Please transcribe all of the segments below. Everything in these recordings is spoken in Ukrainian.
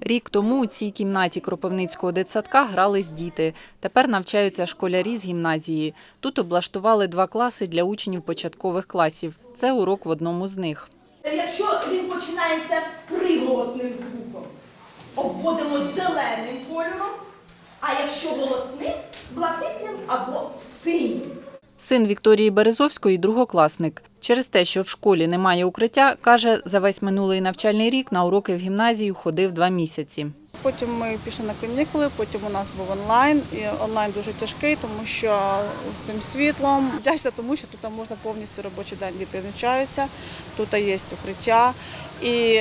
Рік тому у цій кімнаті Кропивницького дитсадка грались діти. Тепер навчаються школярі з гімназії. Тут облаштували два класи для учнів початкових класів. Це урок в одному з них. Якщо він починається приголосним звуком, обводимо зеленим кольором, а якщо голосним блакитним або синім. Син Вікторії Березовської – другокласник. Через те, що в школі немає укриття, каже, за весь минулий навчальний рік на уроки в гімназію ходив два місяці. Потім ми пішли на канікули, потім у нас був онлайн. І онлайн дуже тяжкий, тому що з цим світлом вдячна тому, що тут можна повністю робочий день діти навчаються, тут є укриття і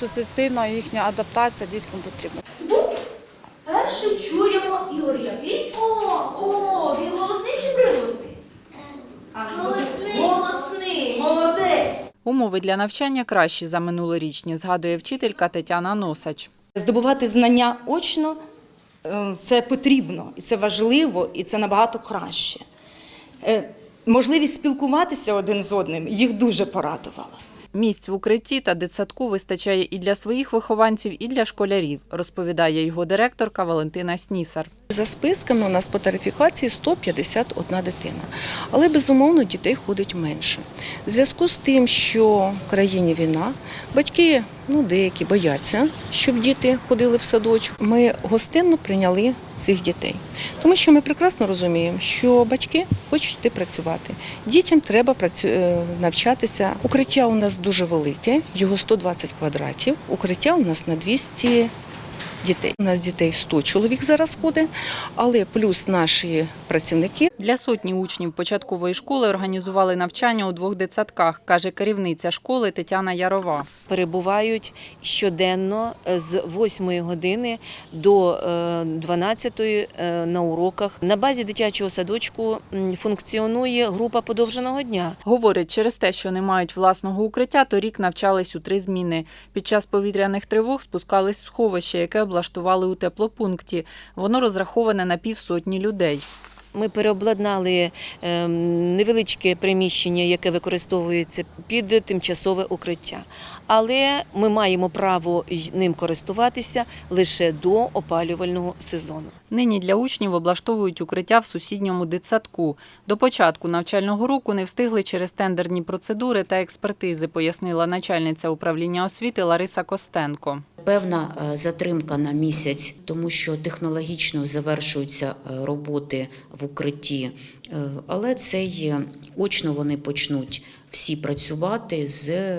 суцільна їхня адаптація діткам потрібна. Звук перший чуємо Ігор який? О, о, він голосний чи приголосний? Голосний. Голосний, молодець. Умови для навчання кращі за минулорічні, згадує вчителька Тетяна Носач. Здобувати знання очно е, це потрібно, і це важливо, і це набагато краще. Е, Можливість спілкуватися один з одним їх дуже порадувала. Місць в укритті та дитсадку вистачає і для своїх вихованців, і для школярів, розповідає його директорка Валентина Снісар. За списками у нас по тарифікації 151 дитина. Але безумовно дітей ходить менше. В зв'язку з тим, що в країні війна, батьки ну, деякі бояться, щоб діти ходили в садочок. Ми гостинно прийняли цих дітей. Тому що ми прекрасно розуміємо, що батьки хочуть йти працювати. Дітям треба е, навчатися. Укриття у нас дуже велике, його 120 квадратів. Укриття у нас на 200 дітей. У нас дітей 100 чоловік зараз ходить, але плюс наші працівники. Для сотні учнів початкової школи організували навчання у двох дитсадках, каже керівниця школи Тетяна Ярова. перебувають щоденно е, з 8 години до е, 12 е, на уроках. На базі дитячого садочку функціонує група подовженого дня. Говорять, через те, що не мають власного укриття, торік навчались у три зміни. Під час повітряних тривог спускались в сховище, яке облаштували у теплопункті. Воно розраховане на півсотні людей. Ми переобладнали е, невеличке приміщення, яке використовується під тимчасове укриття. Але ми маємо право ним користуватися лише до опалювального сезону. Нині для учнів облаштовують укриття в сусідньому дитсадку. До початку навчального року не встигли через тендерні процедури та експертизи, пояснила начальниця управління освіти Лариса Костенко. Певна е, затримка на місяць, тому що технологічно завершуються е, роботи в укритті, Е, але цей е, очно вони почнуть всі працювати з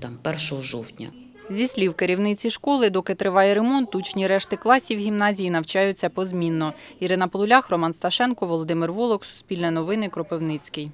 там 1 жовтня. Зі слів керівниці школи, доки триває ремонт, учні решти класів гімназії навчаються позмінно. Ірина Полулях, Роман Сташенко, Володимир Волок, Суспільне новини, Кропивницький.